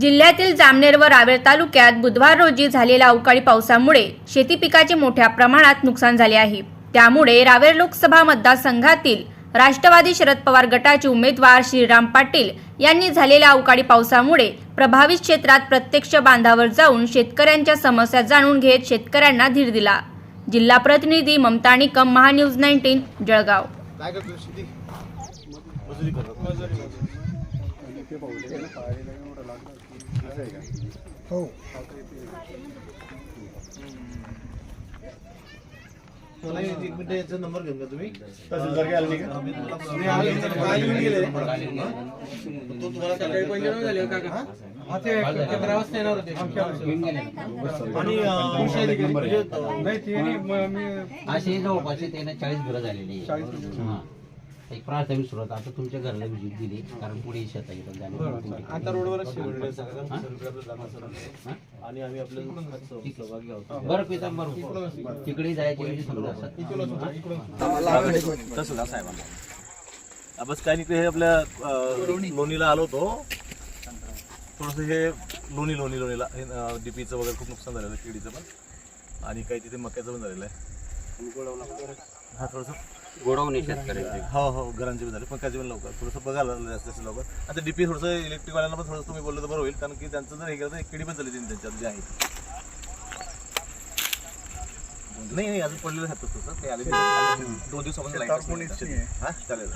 जिल्ह्यातील जामनेर व रावेर तालुक्यात बुधवार रोजी झालेल्या अवकाळी पावसामुळे शेती पिकाचे मोठ्या प्रमाणात नुकसान झाले आहे. त्यामुळे रावेर लोकसभा मतदारसंघातील राष्ट्रवादी शरद पवार गटाचे उमेदवार श्रीराम पाटील यांनी झालेल्या अवकाळी पावसामुळे प्रभावित क्षेत्रात प्रत्यक्ष बांधावर जाऊन शेतकऱ्यांच्या समस्या जाणून घेत शेतकऱ्यांना धीर दिला. जिल्हा प्रतिनिधी ममता निकम महान्यूज नाईन्टीन जळगाव काय करतो शेती मजुरी करतो हो. मला एक एक मिनिट याचा नंबर घेऊन घ्या तुम्ही. तहसीलदार काय आले नाही का? मी आले तर काय येऊन गेले? तो तुम्हाला सकाळी पहिले नाही झाले काका आणि अं, म्हणजे, अं, असे जवळपास त्याने चाळीस घरं झालेली आहे. हा. एक प्राथमिक सुरुवात आता तुमच्या घराला विजिट दिली कारण पुढे शेता जाणे. आता रोडवरच शिवडले सगळं. सर्व आपलं जाणार सर्व. आणि आम्ही सह- सहभागी आहोत. बरं पितांबर तिकडे जायची म्हणजे समजा असतात. तहसीलदार साहेबांना. बस काय नाही ते हे आपल्या लोणीला आलो होतो. थोडंसं हे लोणी लोणी लोणीला. हे डीपीचं वगैरे खूप नुकसान झालेलं आहे केळीचं पण. आणि काही तिथे मक्याचं पण झालेलं आहे. हा थोडंसं गोडवणे शेतकऱ्याचे हो हो घरांचे पण झाले. पंखाचे पण लवकर थोडंसं बघायला लागलं जास्त जास्त लवकर. आता डीपी थोडंसं इलेक्ट्रिकवाल्यांना पण थोडंसं तुम्ही बोललं तर बरं होईल कारण की त्यांचं जर हे केलं तर एक किडी पण झाली त्यांच्यात जे आहे. नाही नाही अजून पडलेलं आहे तसं ते आले. दोन दिवसापासून लाइट हा चालेल.